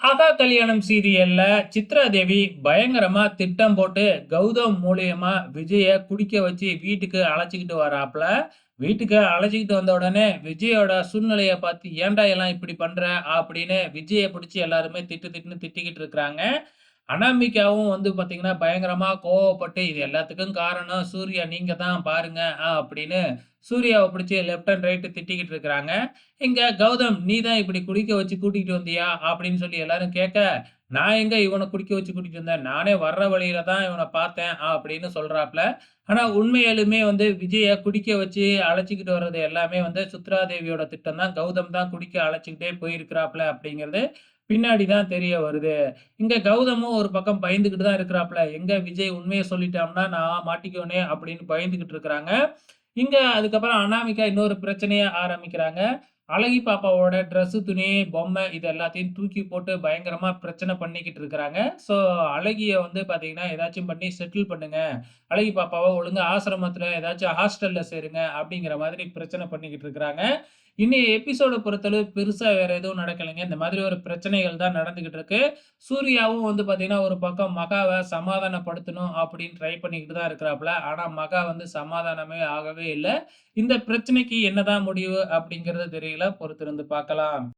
ஆகா கல்யாணம் சீரியல்ல சித்ரா தேவி பயங்கரமா திட்டம் போட்டு கௌதம் மூலியமா விஜய குடிக்க வச்சு வீட்டுக்கு அழைச்சிக்கிட்டு வராப்ல. வீட்டுக்கு அழைச்சிக்கிட்டு வந்த உடனே விஜயோட சூழ்நிலைய பார்த்து ஏன்டா எல்லாம் இப்படி பண்ற? அப்படின்னு விஜய பிடிச்சி எல்லாருமே திட்டு திட்டுன்னு திட்டிக்கிட்டு இருக்கிறாங்க. அனாமிகாவும் வந்து பார்த்தீங்கன்னா, பயங்கரமா கோவப்பட்டு இது எல்லாத்துக்கும் காரணம் சூர்யா நீங்க தான் பாருங்க அப்படின்னு சூர்யாவை பிடிச்சி லெஃப்ட் அண்ட் ரைட்டு திட்டிக்கிட்டு இருக்கிறாங்க. இங்கே கௌதம் "நீ தான் இப்படி குடிக்க வச்சு கூட்டிகிட்டு வந்தியா?" அப்படின்னு சொல்லி எல்லாரும் கேட்க, "நான் எங்கே இவனை குடிக்க வச்சு கூட்டிகிட்டு வந்தேன். நானே வர்ற வழியில தான் இவனை பார்த்தேன்" அப்படின்னு சொல்கிறாப்புல ஆனால் உண்மையாலுமே வந்து விஜயை குடிக்க வச்சு அழைச்சிக்கிட்டு வர்றது எல்லாமே வந்து சுத்ராதேவியோட திட்டம் தான். கௌதம் தான் குடிக்க அழைச்சிக்கிட்டே போயிருக்கிறாப்ல அப்படிங்கிறது பின்னாடி தான் தெரிய வருது. இங்க கௌதமும் ஒரு பக்கம் பயந்துகிட்டு தான் இருக்கிறாப்ல. எங்க விஜய் உண்மையை சொல்லிட்டோம்னா நான் மாட்டிக்கோனே அப்படின்னு பயந்துகிட்டு இருக்கிறாங்க. இங்க அதுக்கப்புறம் அனாமிகா இன்னொரு பிரச்சனையை ஆரம்பிக்கிறாங்க. அழகி பாப்பாவோட ட்ரெஸ், துணி, பொம்மை இது எல்லாத்தையும் தூக்கி போட்டு பயங்கரமாக பிரச்சனை பண்ணிக்கிட்டு இருக்கிறாங்க. ஸோ அழகியை வந்து பார்த்தீங்கன்னா, ஏதாச்சும் பண்ணி செட்டில் பண்ணுங்க. அழகி பாப்பாவை ஒழுங்காக ஆசிரமத்தில் ஏதாச்சும் ஹாஸ்டலில் சேருங்க அப்படிங்கிற மாதிரி பிரச்சனை பண்ணிக்கிட்டு இருக்கிறாங்க. இன்னைய எபிசோடை பொறுத்தளவு பெருசாக வேற எதுவும் நடக்கலைங்க. இந்த மாதிரி ஒரு பிரச்சனைகள் தான் நடந்துகிட்டு இருக்கு. சூர்யாவும் வந்து பார்த்தீங்கன்னா, ஒரு பக்கம் மகாவை சமாதானப்படுத்தணும் அப்படின்னு ட்ரை பண்ணிக்கிட்டு தான் இருக்கிறாப்புல ஆனால் மகா வந்து சமாதானமே ஆகவே இல்லை இந்த பிரச்சனைக்கு என்னதான் முடிவு அப்படிங்கிறது தெரியல. பொறுத்திருந்து பார்க்கலாம்.